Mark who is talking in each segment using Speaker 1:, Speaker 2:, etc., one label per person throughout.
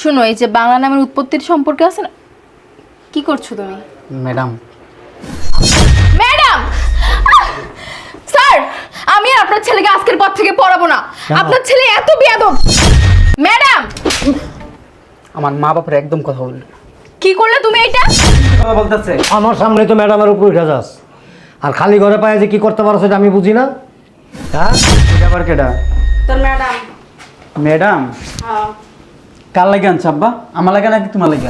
Speaker 1: শুনো এই যে বাংলা নামের উৎপত্তির সম্পর্কে আছে না? কি করছ তুমি?
Speaker 2: ম্যাডাম।
Speaker 1: ম্যাডাম! স্যার আমি আর আপনার ছেলেকে আজকের পর থেকে পড়াবো না। আপনার ছেলে এত বেয়াদব! ম্যাডাম!
Speaker 2: আমার মা বাবার একদম কথা বলল
Speaker 1: কি করলে তুমি এটা
Speaker 2: কথা বলতেছে?
Speaker 3: আমার সামনে তো ম্যাডামের উপর উঠে যাস। আর খালি ঘরে পায়ে যে কি করতে পারো সেটা আমি বুঝি না। হ্যাঁ?
Speaker 2: এটা আবার কেডা?
Speaker 4: তোর ম্যাডাম।
Speaker 2: ম্যাডাম?
Speaker 4: হ্যাঁ।
Speaker 2: কার লাগে আনছে আব্বা? আমার লাগে নাকি তোমার লাগে?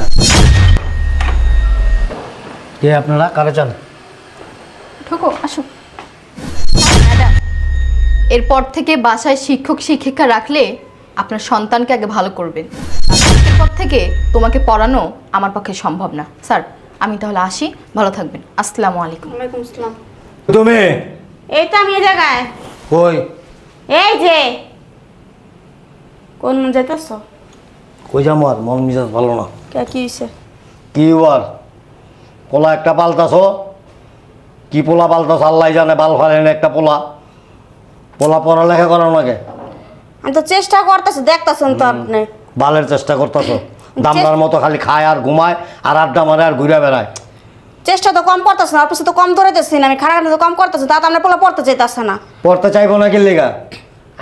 Speaker 3: কে আপনারা? কারে চান?
Speaker 1: ঠোকো আসো। ম্যাডাম এরপর থেকে বাসায় শিক্ষক শিক্ষিকা রাখলে আপনার সন্তানকে আগে ভালো করবেন। এরপর থেকে তোমাকে পড়ানো আমার পক্ষে সম্ভব না। স্যার আমি তাহলে আসি। ভালো থাকবেন। আসসালামু আলাইকুম।
Speaker 4: ওয়ালাইকুম আসসালাম।
Speaker 3: তুমি
Speaker 4: এই তো আমি এই জায়গায়।
Speaker 3: কই?
Speaker 4: এই যে। কোন যাইতেছ?
Speaker 3: কই যাব আর? মন মিজাজ ভালো না।
Speaker 4: কে কি হয়েছে
Speaker 3: কি আর পোলা একটা পাল্টাছ কি পোলা পাল্টাছ আল্লাহ জানে বাল ফালেন একটা পোলা। পোলা পড়ালেখা করার নাকি
Speaker 4: আমি তো চেষ্টা করতেছি দেখতেছেন তো আপনি।
Speaker 3: বালের চেষ্টা করতেছ। দামদার মতো খালি খায় আর ঘুমায় আর আড্ডা মারে আর ঘুরে বেড়ায়।
Speaker 4: চেষ্টা তো কম করতেছে না অফিসে তো কম না আমি খারাপ তো কম করতেছি তা তো আপনার পোলা পড়তে চাইতেছে না।
Speaker 3: পড়তে চাইব না কি লেগা?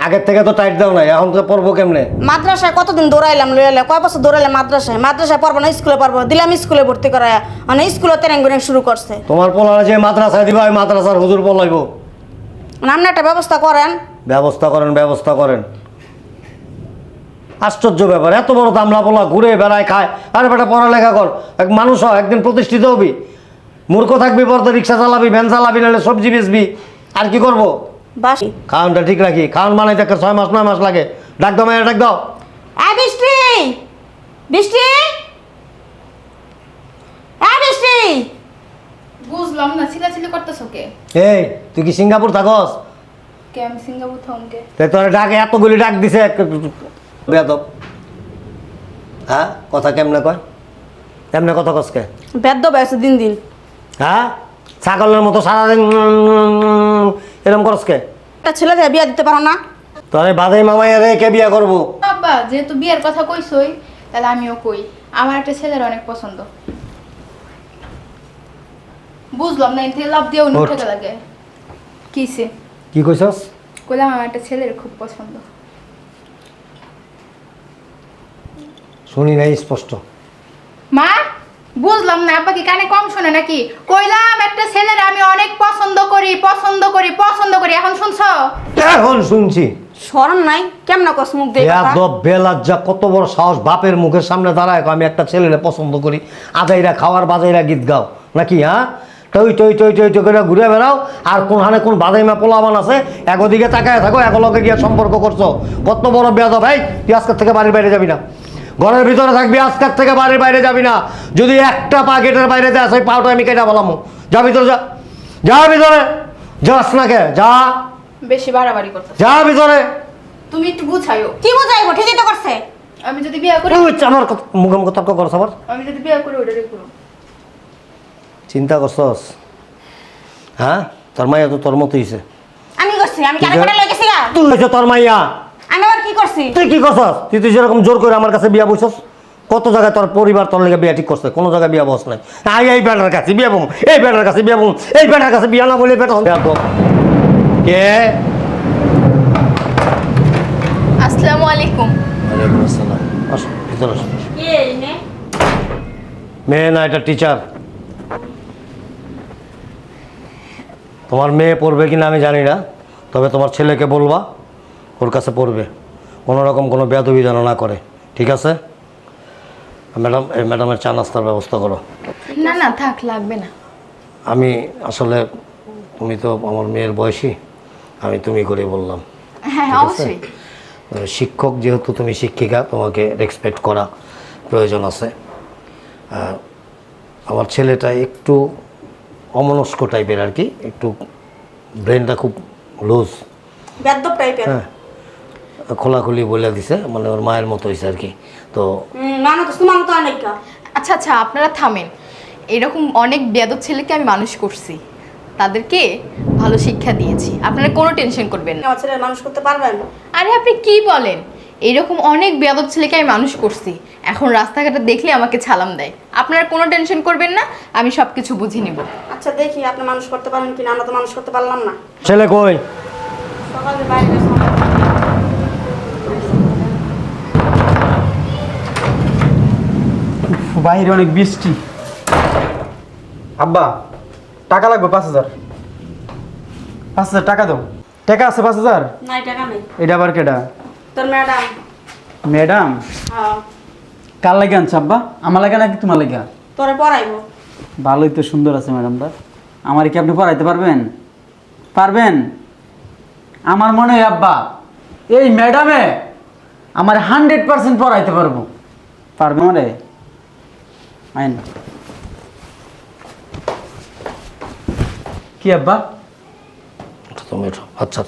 Speaker 3: আগের থেকে তো টাইট দাও নাই এখন তো পড়ব কেমনে?
Speaker 4: মাদ্রাসায় কতদিন দৌড়াইলাম লইলে কয় বছর দৌড়াইলাম মাদ্রাসায়? মাদ্রাসায় পড়ব না স্কুলে পড়ব। দিলাম স্কুলে ভর্তি করায়। মানে স্কুলে তেরেং বেরেং শুরু করছে।
Speaker 3: তোমার পোলারা যে মাদ্রাসায় দিবা ওই মাদ্রাসার হুজুর পলাইব।
Speaker 4: মানে আপনি একটা ব্যবস্থা করেন।
Speaker 3: ব্যবস্থা করেন ব্যবস্থা করেন। আশ্চর্য ব্যাপার এত বড় দামলা পোলা ঘুরে বেড়ায় খায়। আরে বেটা পড়ালেখা কর। এক মানুষ হ একদিন প্রতিষ্ঠিত হবি। মূর্খ থাকবি পরতে রিক্সা চালাবি ভ্যান চালাবি নাহলে সবজি বেচবি। আর কি করব?
Speaker 4: বাসি
Speaker 3: খাওয়ানটা ঠিক রাখি। খাওয়ান বানাইতে একটা ছয় মাস নয় মাস লাগে। ডাক দাও মায়ের ডাক দাও।
Speaker 4: বৃষ্টি! বৃষ্টি! বৃষ্টি!
Speaker 1: বুঝলাম না করতেছো কে?
Speaker 3: এই তুই কি সিঙ্গাপুর থাকস?
Speaker 1: কে আমি সিঙ্গাপুর থমকে
Speaker 3: তাই তোর ডাকে এতগুলি ডাক দিছে। বেদব হ্যাঁ কথা কেমনে কয়? কেমনে কথা কসকে
Speaker 4: বেদ্য বয়সে দিন দিন।
Speaker 3: হ্যাঁ? ছাগলের মতো সারাদিন এরকম করসকে
Speaker 4: একটা ছেলে দিয়ে বিয়ে দিতে পারো না?
Speaker 3: তোরে বাদাই মামাই রে কে বিয়া করব?
Speaker 1: আব্বা যেহেতু বিয়ের কথা কইছই তাহলে আমিও কই। আমার একটা ছেলের অনেক পছন্দ। বুঝলাম না এতে লাভ দিয়েও
Speaker 3: ওঠ।
Speaker 1: নিতে লাগে। কিসে
Speaker 3: কি কইছস?
Speaker 1: কইলাম আমার একটা ছেলের খুব পছন্দ।
Speaker 3: শুনি নাই স্পষ্ট।
Speaker 1: মা? বুঝলাম না আব্বা কি কানে কম শোনে নাকি? কইলাম একটা ছেলের আমি অনেক পছন্দ করি পছন্দ করি পছন্দ করি। এখন শুনছো?
Speaker 3: এখন শুনছি।
Speaker 4: শরম নাই কেমন কস মুখ দিয়ে?
Speaker 3: বেয়াদব বেলাজ্জা কত বড় সাহস বাপের মুখের সামনে দাঁড়ায় আমি একটা ছেলেরে পছন্দ করি আদাইরা খাওয়ার বাজাইরা গীত গাও। নাকি হ্যাঁ? টই টই টই টই টই করে ঘুরে বেড়াও আর কোন হানে কোন বাদাইমা পোলাবান আছে একদিকে তাকায় থাকো একলগে গিয়ে সম্পর্ক করছ। কত বড় বেয়াদব ভাই তুই আজকের থেকে বাড়ির বাইরে যাবি না। ঘরের ভিতরে থাকবি আজকের থেকে বাড়ির বাইরে যাবি না। যদি একটা পা গেটের বাইরে যাস ওই পাওটা আমি কেটে বলাম যা ভিতরে যা। যা ভিতরে। যাস না কে? যা।
Speaker 1: বেশি বাড়াবাড়ি করতে
Speaker 3: যা ভিতরে।
Speaker 1: তুমি একটু বুঝাইও
Speaker 4: কি বুঝাইবো? ঠিকই তো করছে।
Speaker 1: আমি যদি বিয়ে করি
Speaker 3: উই, আমার কথা- মুখে মুখে তর্ক করছ আবার
Speaker 1: আমি যদি বিয়ে করি ওটারই করো।
Speaker 3: চিন্তা করছস? হ্যাঁ? তোর মাইয়া তো তোর মতো হইছে।
Speaker 4: আমি করছি আমি কেন করে
Speaker 3: কর-
Speaker 4: লই গেছি গা?
Speaker 3: তুই তোর মাইয়া।
Speaker 4: আমি আবার কি করছি?
Speaker 3: তুই কি করছস? তুই তুই যেরকম জোর করে আমার কাছে বিয়া বসছস কত জায়গায় তোর পরিবার তোর লেগে বিয়া ঠিক করছে? কোনো জায়গায় বিয়া বস নাই। আই এই বেটার কাছে বিয়া বম এই বেটার কাছে বিয়া বম এই বেটার কাছে বিয়া না বলে বেটা কে?
Speaker 1: আসসালামু আলাইকুম।
Speaker 3: ওয়ালাইকুম আসসালাম। আসো ভিতরে আসো।
Speaker 4: কে এই নে?
Speaker 3: মেয়ে না এটা টিচার তোমার মেয়ে পড়বে কিনা আমি জানি না তবে তোমার ছেলেকে বলবা। ওর কাছে পড়বে। কোনো রকম কোনো বেদবি যেন না করে। ঠিক আছে? ম্যাডাম এই ম্যাডামের চা নাস্তার ব্যবস্থা করো।
Speaker 1: না না থাক লাগবে না।
Speaker 3: আমি আসলে তুমি তো আমার মেয়ের বয়সী আমি তুমি করে বললাম।
Speaker 1: হ্যাঁ অবশ্যই।
Speaker 3: শিক্ষক যেহেতু তুমি শিক্ষিকা তোমাকে রেসপেক্ট করা প্রয়োজন আছে। আমার ছেলেটা একটু অমনস্ক টাইপের আর কি একটু ব্রেনটা খুব লুজ
Speaker 4: টাইপের
Speaker 3: হ্যাঁ। খোলাখুলি বলে দিছে মানে ওর মায়ের মতো হয়েছে আর কি। তো
Speaker 4: হুম, না না তো তোমার মতো অনেক
Speaker 1: আচ্ছা আচ্ছা আপনারা থামেন। এরকম অনেক বেয়াদব ছেলেকে আমি মানুষ করছি। তাদেরকে ভালো শিক্ষা দিয়েছি। আপনারা কোনো টেনশন করবেন না।
Speaker 4: ছেলে মানুষ করতে পারবেন?
Speaker 1: আরে আপনি কি বলেন? এরকম অনেক বেয়াদব ছেলেকে আমি মানুষ করছি। এখন রাস্তাঘাটে দেখলে আমাকে ছালাম দেয়। আপনারা কোনো টেনশন করবেন না আমি সব কিছু বুঝে নিব।
Speaker 4: আচ্ছা দেখি আপনি মানুষ করতে পারেন কিনা আমরা তো মানুষ করতে পারলাম না।
Speaker 3: ছেলে কই?
Speaker 4: সকালে বাইরে গেছে
Speaker 2: বাইরে অনেক বৃষ্টি। আব্বা টাকা লাগবে পাঁচ হাজার। পাঁচ হাজার টাকা দাও। টাকা আছে পাঁচ হাজার?
Speaker 4: নাই টাকা নেই।
Speaker 2: এটা আবার কেডা?
Speaker 4: তোর ম্যাডাম।
Speaker 2: ম্যাডাম?
Speaker 4: হ্যাঁ।
Speaker 2: কার লাগে আনছে আব্বা? আমার লাগে নাকি তোমার লাগে?
Speaker 4: তোরে পড়াইবো।
Speaker 2: ভালোই তো সুন্দর আছে ম্যাডামটা আমার কি আপনি পড়াইতে পারবেন? পারবেন? আমার মনে হয় আব্বা এই ম্যাডামে আমার হান্ড্রেড পার্সেন্ট পড়াইতে পারব। পারবে মানে? আইন। কি আব্বা?
Speaker 3: তুমি ওঠো। আচ্ছা।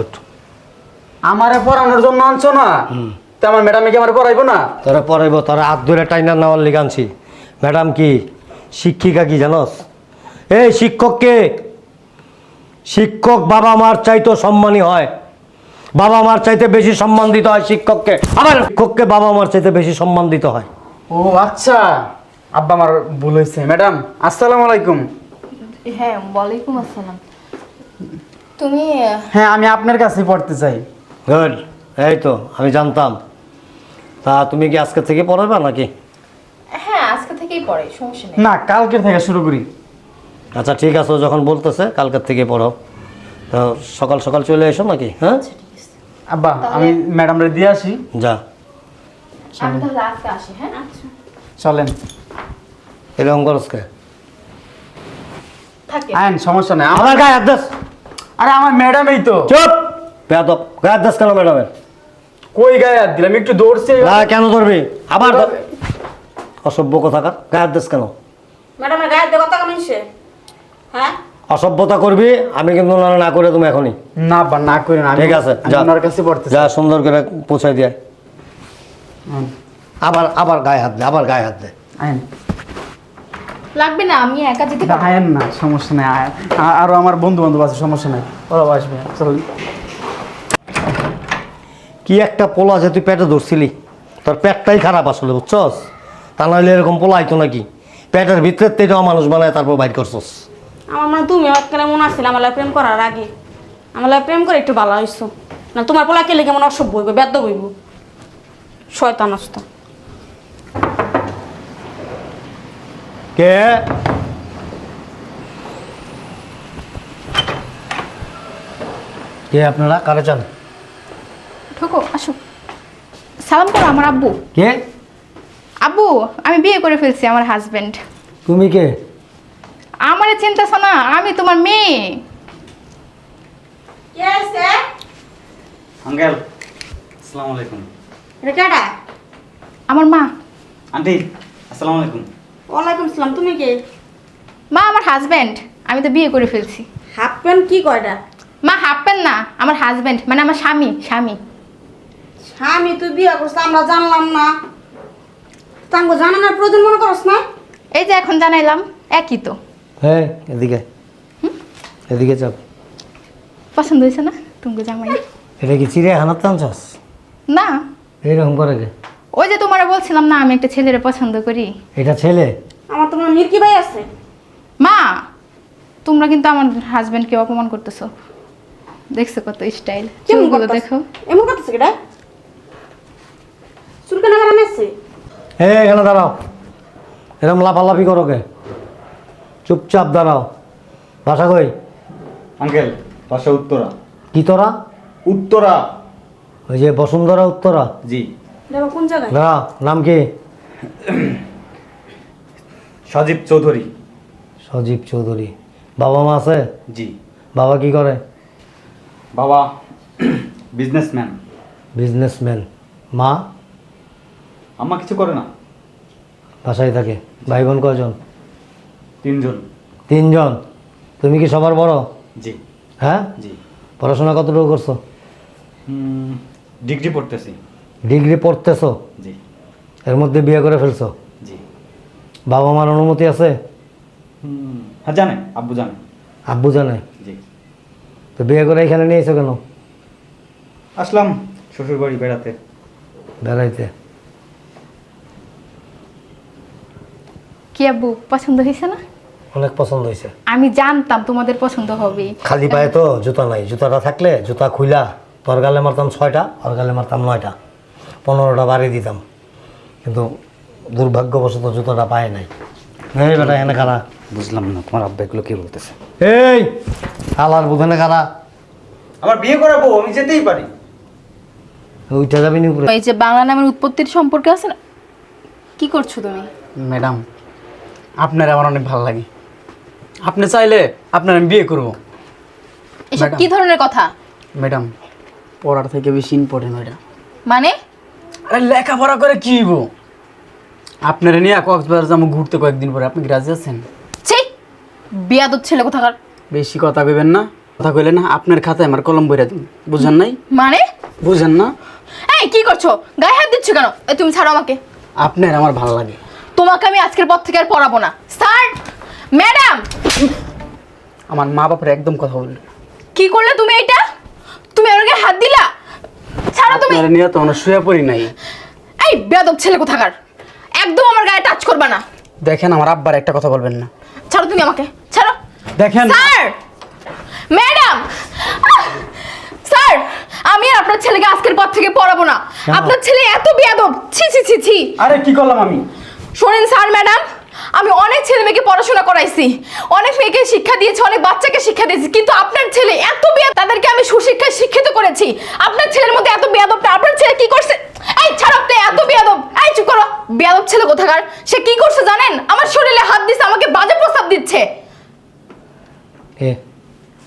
Speaker 3: ওঠো।
Speaker 2: আমারে পড়ানোর জন্য আনছো না? তো আমার ম্যাডামে কি আমার পড়াইবো না?
Speaker 3: তোরা পড়াইব তোরা হাত ধরে টাইনার নেওয়ার লিগানছি ম্যাডাম কি? শিক্ষিকা কি জানোস? এই শিক্ষককে? শিক্ষক বাবা মার চাইতো সম্মানী হয়। বাবা মার চাইতে বেশি সম্মান দিতে হয় শিক্ষককে। আবার শিক্ষককে বাবা মার চাইতে বেশি সম্মান দিতে হয়।
Speaker 2: ও আচ্ছা। আব্বা আমার ভুল হয়েছে। ম্যাডাম আসসালামু আলাইকুম।
Speaker 1: হ্যাঁ ওয়ালাইকুম আসসালাম। তুমি
Speaker 2: হ্যাঁ আমি আপনার কাছে পড়তে চাই।
Speaker 3: গুড এই তো আমি জানতাম। তা তুমি কি আজকে থেকে পড়াবে নাকি?
Speaker 1: হ্যাঁ আজকে থেকেই পড়ে সমস্যা নেই।
Speaker 2: না কালকের থেকে শুরু করি।
Speaker 3: আচ্ছা ঠিক আছে ও যখন বলতেছে কালকের থেকে পড়ো তো সকাল সকাল চলে এসো নাকি হ্যাঁ?
Speaker 2: আব্বা আমি ম্যাডামরে দিয়ে আসি।
Speaker 3: যা।
Speaker 1: আমি তাহলে আজকে আসি হ্যাঁ? আচ্ছা।
Speaker 2: চলেন।
Speaker 3: এরকম করসকে
Speaker 2: আইন সমস্যা নেই। আমার-
Speaker 3: গায়ে হাত দাস।
Speaker 2: আরে আমার ম্যাডামই তো।
Speaker 3: চুপ! বেয়াদব। গায়ে হাত দাস কেন ম্যাডামের?
Speaker 2: কই গায়ে হাত দিলাম? একটু দৌড়ছে।
Speaker 3: না কেন ধরবি? আবার। অসভ্য কথাকার গায়ে হাত দাস কেন?
Speaker 4: ম্যাডামের গায়ে কথা হ্যাঁ?
Speaker 3: অসভ্যতা করবি আমি কিন্তু না না করে তুমি এখনই।
Speaker 2: না বা না করে না
Speaker 3: ঠিক আছে
Speaker 2: ওনার কাছে পড়তে
Speaker 3: যা সুন্দর করে পৌঁছাই দিয়ে আবার আবার গায়ে হাত দে আবার গায়ে হাত দে।
Speaker 2: আইন।
Speaker 1: লাগবে না আমি একা যেতে পারব।
Speaker 2: আয়েন না সমস্যা নেই। আরও আমার বন্ধু বান্ধব আছে সমস্যা নেই। ওরাও আসবে চল।
Speaker 3: কি একটা পোলা যে তুই পেটে ধরছিলি? তোর পেটটাই খারাপ আসলে বুঝছস? তা নাহলে এরকম পোলা আইতো নাকি? পেটের ভিতরে তেটাও মানুষ বানায় তারপর বাইর করছস।
Speaker 4: আমার মানে তুমি একবারে মনে আসছিল আমার প্রেম করার আগে। আমার প্রেম করে একটু ভালো হইছো। না তোমার পোলা কেলে কেমন অসভ্য হইব বেদ্য হইব। শয়তান আসতো
Speaker 3: কে? কে আপনারা? কারে চান?
Speaker 1: ঠোকো আসো। সালাম করো আমার আব্বু।
Speaker 3: কে?
Speaker 1: আব্বু আমি বিয়ে করে ফেলছি আমার হাজবেন্ড
Speaker 3: তুমি কে?
Speaker 1: আমারে চিন্তাছ না? আমি তোমার মেয়ে।
Speaker 4: কে আছে?
Speaker 2: আঙ্কেল আসসালামু আলাইকুম।
Speaker 4: এটা কেডা
Speaker 1: আমার মা।
Speaker 2: আন্টি আসসালামু আলাইকুম।
Speaker 4: ওয়ালাইকুম আসসালাম তুমি কে?
Speaker 1: মা আমার হাজবেন্ড আমি তো বিয়ে করে ফেলছি।
Speaker 4: হাফ প্যান্ট কি কয়টা?
Speaker 1: মা হাফ প্যান্ট না আমার হাজবেন্ড মানে আমার স্বামী স্বামী।
Speaker 4: স্বামী তুই বিয়ে করছিস আমরা জানলাম না। তাঙ্গো জানানোর প্রয়োজন মনে করস না?
Speaker 1: এই যে এখন জানাইলাম একই তো।
Speaker 3: হ্যাঁ এদিকে। এদিকে চাপ
Speaker 1: পছন্দ হয়েছে না তুমি জামাই?
Speaker 3: এটা কি চিড়িয়াখানার টানছস
Speaker 1: না।
Speaker 3: এইরকম করে কে?
Speaker 1: ওই যে তোমার বলছিলাম না আমি একটা ছেলের পছন্দ করি।
Speaker 3: এটা ছেলে?
Speaker 4: আমার তোমার মির্কি ভাই আছে।
Speaker 1: মা তোমরা কিন্তু আমার হাজবেন্ডকে অপমান করতেছো। দেখছ কত স্টাইল
Speaker 4: কেমন
Speaker 1: চুলগুলো দেখো।
Speaker 4: এমন করতেছে কেডা চুলকানা কারণ আছে?
Speaker 3: হে এখানে দাঁড়াও। এরকম লাফালাফি করো কে? চুপচাপ দাঁড়াও। বাসা কই?
Speaker 5: আঙ্কেল বাসা উত্তরা।
Speaker 3: কি তোরা?
Speaker 5: উত্তরা।
Speaker 3: ওই যে বসুন্ধরা উত্তরা?
Speaker 5: জি।
Speaker 4: কোন জায়গায়?
Speaker 3: দাঁড়াও নাম কি?
Speaker 5: সজীব চৌধুরী।
Speaker 3: সজীব চৌধুরী। বাবা মা আছে?
Speaker 5: জি।
Speaker 3: বাবা কি করে?
Speaker 5: বাবা বিজনেসম্যান।
Speaker 3: বিজনেসম্যান। মা?
Speaker 5: আম্মা কিছু করে না।
Speaker 3: বাসায় থাকে। ভাই বোন কয়জন?
Speaker 5: তিনজন।
Speaker 3: তিনজন? তুমি কি সবার বড়?
Speaker 5: জি।
Speaker 3: হ্যাঁ?
Speaker 5: জি।
Speaker 3: পড়াশোনা কতটুকু করছ?
Speaker 5: ডিগ্রি পড়তেছি।
Speaker 3: ডিগ্রি পড়তেছো?
Speaker 5: জি।
Speaker 3: এর মধ্যে বিয়ে করে ফেলছো?
Speaker 5: জি।
Speaker 3: বাবা মার অনুমতি আছে?
Speaker 5: হুম, হ্যাঁ জানে। আব্বু জানে।
Speaker 3: আব্বু জানে?
Speaker 5: জি।
Speaker 3: তো বিয়ে করে এখানে নিয়েছো কেন?
Speaker 5: আসলাম শ্বশুর বাড়ি বেড়াতে।
Speaker 3: বেড়াইতে?
Speaker 1: কি আব্বু পছন্দ হয়েছে না?
Speaker 3: অনেক পছন্দ হয়েছে।
Speaker 1: আমি জানতাম তোমাদের পছন্দ হবে।
Speaker 3: খালি পায়ে তো জুতা নাই। জুতাটা থাকলে জুতা খুইলা তোর গালে মারতাম ছয়টা ওর গালে মারতাম নয়টা। পনেরোটা বাড়ি দিতাম। কিন্তু দুর্ভাগ্যবশত জুতাটা পায় নাই। এই বেটা এনে খারা
Speaker 5: বুঝলাম না তোমার আব্বা এগুলো কি বলতেছে?
Speaker 3: এই আলার বুধনে খারা
Speaker 5: আমার বিয়ে করাবো আমি যেতেই পারি।
Speaker 3: উঠে যাবি নি উপরে।
Speaker 1: এই যে বাংলা নামের উৎপত্তির সম্পর্কে আছে না? কি করছ তুমি?
Speaker 2: ম্যাডাম আপনার আমার অনেক ভালো লাগে। আপনি চাইলে আপনার আমি বিয়ে করব।
Speaker 1: এসব কি ধরনের কথা?
Speaker 2: ম্যাডাম পড়ার থেকে বেশি ইম্পর্টেন্ট ওইটা
Speaker 1: মানে?
Speaker 2: আরে লেখাপড়া করে কি হইব? আপনারা নিয়ে কক্সবাজার যাব ঘুরতে কয়েকদিন পরে। আপনি রাজি আছেন?
Speaker 1: ছি বিয়াদব ছেলে কোথাকার?
Speaker 2: বেশি কথা কইবেন না। কথা কইলে না আপনার খাতায় আমার কলম বইরা দিন। বুঝেন নাই?
Speaker 1: মানে?
Speaker 2: বুঝেন না?
Speaker 1: এই কি করছ? গায়ে হাত দিচ্ছ কেন? এই তুমি ছাড়ো আমাকে।
Speaker 2: আপনার আমার ভালো লাগে।
Speaker 1: তোমাকে আমি আজকের পর থেকে আর পড়াবো না। Sir madam!
Speaker 2: আমার মা বাপের একদম কথা বললেন না।
Speaker 1: কি করলে তুমি এটা তুমি গায়ে হাত দিলা? ছাড়ো তুমি।
Speaker 2: আপনারা নিয়ে তো আমরা শুয়ে পড়ি নাই।
Speaker 1: এই বেয়াদব ছেলে কোথাকার? একদম আমার গায়ে টাচ করবা না।
Speaker 2: দেখেন আমার আব্বার একটা কথা বলবেন না।
Speaker 1: ছাড়ো তুমি আমাকে। ছাড়ো।
Speaker 2: দেখেন।
Speaker 1: স্যার! ম্যাডাম! স্যার আমি আর আপনার ছেলেকে আজকের পর থেকে পড়াবো না। আপনার ছেলে এত বেয়াদব। ছি ছি ছি ছি।
Speaker 2: আরে কি করলাম আমি?
Speaker 1: শোনেন স্যার ম্যাডাম আমি অনেক ছেলে মেয়েকে পড়াশোনা করাইছি। অনেক মেয়েকে শিক্ষা দিয়েছি অনেক বাচ্চাকে শিক্ষা দিয়েছি কিন্তু আপনার ছেলে এত বেয়াদ তাদেরকে আমি সুশিক্ষায় শিক্ষিত করেছি। আপনার ছেলের মধ্যে এত বেয়াদবটা আপনার ছেলে কি করছে? এই ছাড়ো আপনি এত বেয়াদব এই চুপ করো। বেয়াদব ছেলে কোথাকার? সে কি করছে জানেন? আমার শরীরে হাত দিচ্ছে আমাকে বাজে প্রস্তাব দিচ্ছে।
Speaker 3: এ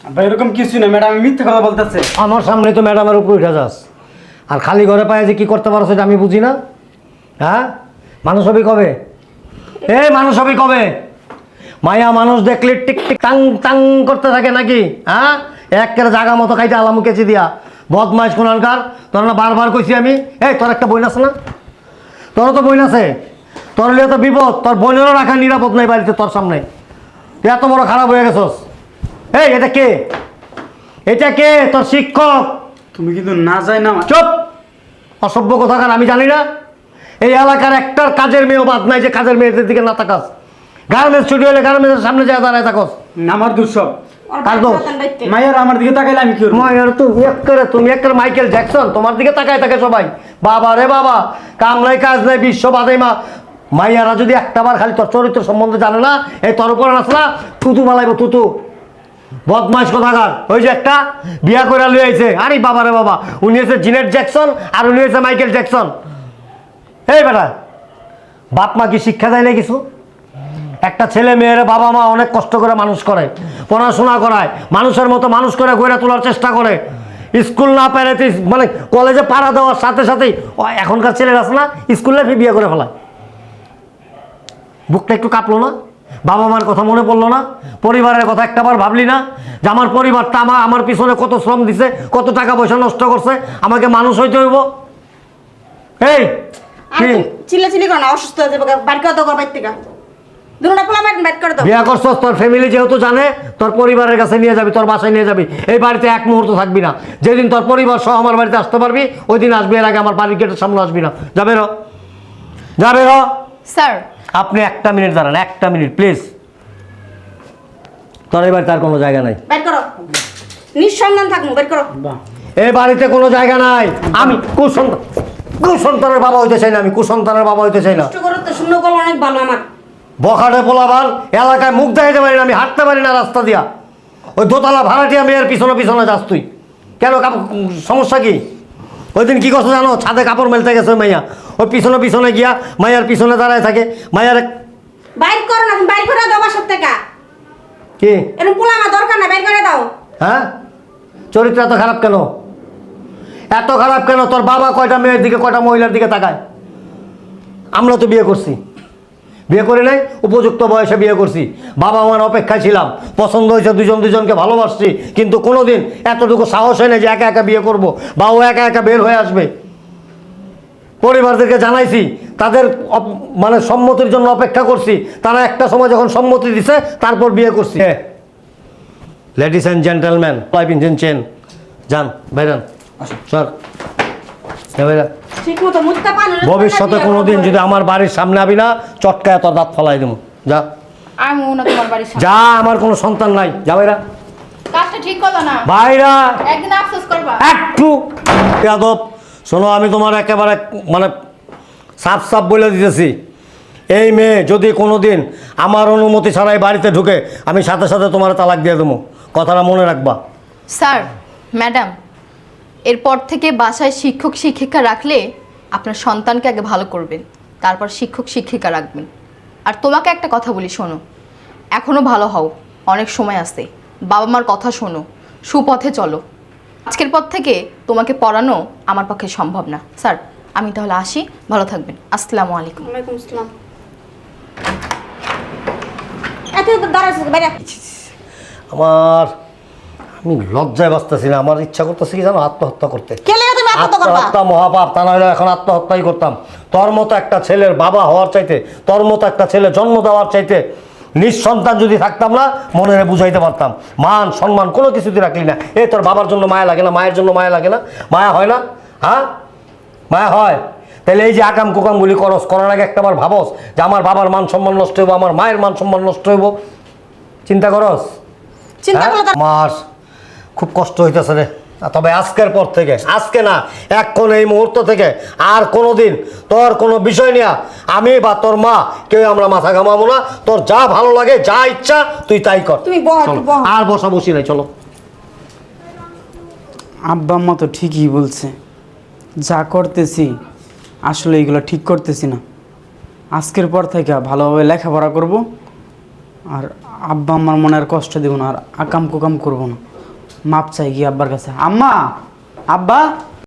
Speaker 2: আব্বা এরকম কিছু না ম্যাডাম আমি মিথ্যে কথা বলতেছে।
Speaker 3: আমার সামনে তো ম্যাডামের উপরে উঠে যাস। আর খালি ঘরে পায়ে যে কি করতে পারো সেটা আমি বুঝি না। হ্যাঁ? মানুষ হবি কবে? এ মানুষ হবি কবে? মায়া মানুষ দেখলে টিক টিক টাং টাং করতে থাকে নাকি? হ্যাঁ একের জায়গা মতো খাইতে আলামু কেচি দিয়া। বদমাইশ কোনানকার তোর না বারবার কইছি আমি। এই তোর একটা বই আছে না? তোর তো বই আছে। তোর লিয়ে তো বিপদ। তোর বোনেরও রাখা নিরাপদ নাই বাড়িতে তোর সামনে। তুই এত বড় খারাপ হয়ে গেছস। এই এটা কে? এটা কে? তোর শিক্ষক?
Speaker 2: তুমি কিন্তু না যাই না
Speaker 3: চুপ! অসভ্য কোথাকার আমি জানি না। এই এলাকার একটার কাজের মেয়েও বাদ নাই যে কাজের মেয়েদের দিকে না তাকাস। গার্মেন্টস ছুটি হলে গার্মেন্টসের সামনে যায় দাঁড়ায় থাকস।
Speaker 2: আমার দুঃসব।
Speaker 3: দোষ?
Speaker 2: মায়ের আমার দিকে তাকাইলে আমি কি
Speaker 3: মায়ের তুমি এক করে তুমি এক করে মাইকেল জ্যাকসন তোমার দিকে তাকায় থাকে সবাই। বাবা রে বাবা কাম নাই কাজ নাই বিশ্ব বাদে মা। মাইয়ারা যদি একটাবার খালি তোর চরিত্র সম্বন্ধে জানে না এই তোর উপর আছে না তুতু বালাইব তুতু বদমাস কোথাকার? ওই যে একটা বিয়া করে লুই আইছে। আরে বাবা রে বাবা উনি হচ্ছে জিনেট জ্যাকসন আর উনি হয়েছে মাইকেল জ্যাকসন। এই বেটা, বাপ মা কি শিক্ষা দেয় না কিছু একটা ছেলে মেয়ের বাবা মা অনেক কষ্ট করে মানুষ করে, পড়াশোনা করায়, মানুষের মতো মানুষ করে গড়ে তোলার চেষ্টা করে। স্কুল না পেরে মানে কলেজে পাড়া দেওয়ার সাথে সাথেই এখনকার ছেলেরা আছে না, স্কুল লাইফে বিয়ে করে ফেলায়। বুকটা একটু কাঁপলো না? বাবা মার কথা মনে পড়ল না? পরিবারের কথা একটাবার ভাবলি না? যে আমার পরিবারটা আমার আমার পিছনে কত শ্রম দিছে, কত টাকা পয়সা নষ্ট করছে, আমাকে মানুষ হইতে হইব? এই
Speaker 4: করো না অসুস্থ হয়ে যাবে বাইর করে দাও বাইর থেকে। দুটা পোলা মারেন বাইর করে দাও।
Speaker 3: বিয়া করছস তোর ফ্যামিলি যেহেতু জানে তোর পরিবারের কাছে নিয়ে যাবি তোর বাসায় নিয়ে যাবি এই বাড়িতে এক মুহূর্ত থাকবি না। যেদিন তোর পরিবার সহ আমার বাড়িতে আসতে পারবি ওই দিন আসবি এর আগে আমার বাড়ির গেটের সামনে আসবি না। যাবে র যাবে র
Speaker 1: স্যার
Speaker 3: আপনি একটা মিনিট দাঁড়ান একটা মিনিট প্লিজ তোর এই বাড়িতে আর কোনো জায়গা নাই।
Speaker 4: করো। নিঃসন্ধান থাকব বাইর করো।
Speaker 3: এই বাড়িতে কোনো জায়গা নাই। আমি কুসন্তান কুসন্তানের বাবা হইতে চাই না আমি কুসন্তানের বাবা হইতে চাই না।
Speaker 4: কষ্ট করো তো শূন্য করো অনেক ভালো আমার।
Speaker 3: বখাটে পোলাবান এলাকায় মুখ দেখাইতে পারি না আমি হাঁটতে পারি না রাস্তা দিয়া। ওই দোতলা ভাড়াটিয়া মেয়ের পিছনে পিছনে যাস তুই। কেন সমস্যা কি? ওই দিন কী করছ জানো? ছাদে কাপড় মেলতে গেছে মাইয়া। ওই পিছনে পিছনে গিয়া মাইয়ার পিছনে দাঁড়ায় থাকে। মাইয়ার এক-
Speaker 4: বাইর করো না বাইর করে দাও বাসার থেকে।
Speaker 3: কি?
Speaker 4: এরকম দরকার না বাইর করে দাও।
Speaker 3: হ্যাঁ? চরিত্র এত খারাপ কেন? এত খারাপ কেন? তোর বাবা কয়টা মেয়ের দিকে, কয়টা মহিলার দিকে তাকায়? আমরা তো বিয়ে করছি। বিয়ে করে নাই, উপযুক্ত বয়সে বিয়ে করছি। বাবা মার অপেক্ষায় ছিলাম। পছন্দ হয়েছে দুজন, দুজনকে ভালোবাসছি। কিন্তু কোনোদিন এতটুকু সাহস হয় না যে একা একা বিয়ে করব। বা ও একা একা বের হয়ে আসবে। পরিবারদেরকে জানাইছি, তাদের মানে সম্মতির জন্য অপেক্ষা করছি। তারা একটা সময় যখন সম্মতি দিছে, তারপর বিয়ে করছি। Ladies and gentleman life engine chain যান বাইরান
Speaker 4: পানি
Speaker 3: ভবিষ্যতে কোনোদিন যদি আমার বাড়ির সামনে আবি না চটকায় তোর দাঁত ফলাই দেবো। যা। যা আমার কোনো সন্তান নাই। যা বাইরা
Speaker 1: কাজটা ঠিক করল না।
Speaker 3: বাইরা
Speaker 1: একদিন আফসোস করবা।
Speaker 3: একটু। যাদব শোনো আমি তোমার একেবারে মানে সাফ সাফ বলে দিতেছি। এই মেয়ে যদি কোনো দিন আমার অনুমতি ছাড়াই বাড়িতে ঢুকে আমি সাথে সাথে তোমার তালাক দিয়ে দেবো। কথাটা মনে রাখবা।
Speaker 1: স্যার ম্যাডাম এরপর থেকে বাসায় শিক্ষক শিক্ষিকা রাখলে আপনার সন্তানকে আগে ভালো করবেন তারপর শিক্ষক শিক্ষিকা রাখবেন। আর তোমাকে একটা কথা বলি শোনো। এখনও ভালো হও অনেক সময় আছে। বাবা মার কথা শোনো সুপথে চলো। আজকের পর থেকে তোমাকে পড়ানো আমার পক্ষে সম্ভব না। স্যার আমি তাহলে আসি ভালো থাকবেন। আসসালামু আলাইকুম।
Speaker 4: ওয়ালাইকুম আসসালাম। এত দাঁড়াইছিস
Speaker 3: আমার আমি লজ্জায় বাঁচতেছি না আমার ইচ্ছা করতেছি কি জানো আত্মহত্যা করতে।
Speaker 4: আত্মহত্যা
Speaker 3: মহাপাপ তা নাহলে এখন আত্মহত্যাই করতাম। তোর মতো একটা ছেলের বাবা হওয়ার চাইতে তোর মতো একটা ছেলে জন্ম দেওয়ার চাইতে নিঃসন্তান যদি থাকতাম না মনে বুঝাইতে পারতাম। মান সম্মান কোনো কিছুতে রাখলি না। এ তোর বাবার জন্য মায়া লাগে না মায়ের জন্য মায়া লাগে না। মায়া হয় না? হ্যাঁ? মায়া হয়? তাহলে এই যে আকাম কুকামগুলি করস করার আগে একটা বার ভাবস যে আমার বাবার মান সম্মান নষ্ট হইব আমার মায়ের মান সম্মান নষ্ট হইব। চিন্তা করস?
Speaker 4: চিন্তা
Speaker 3: হ্যাঁ? খুব কষ্ট হইতেছে রে। তবে আজকের পর থেকে আজকে না এখন এই মুহূর্ত থেকে আর কোনো দিন তোর কোনো বিষয় নিয়ে আমি বা তোর মা কেউ আমরা মাথা ঘামাবো না। তোর যা ভালো লাগে যা ইচ্ছা তুই তাই কর।
Speaker 4: তুমি
Speaker 3: চলো। আর বসা বসি নাই চলো।
Speaker 2: আব্বা আম্মা তো ঠিকই বলছে যা করতেছি আসলে এগুলো ঠিক করতেছি না। আজকের পর থেকে ভালোভাবে লেখাপড়া করব আর আব্বা আম্মার মনে আর কষ্ট দেবো না আর আকাম কুকাম করব না। মাপ চাই গিয়ে আব্বার কাছে। আম্মা আব্বা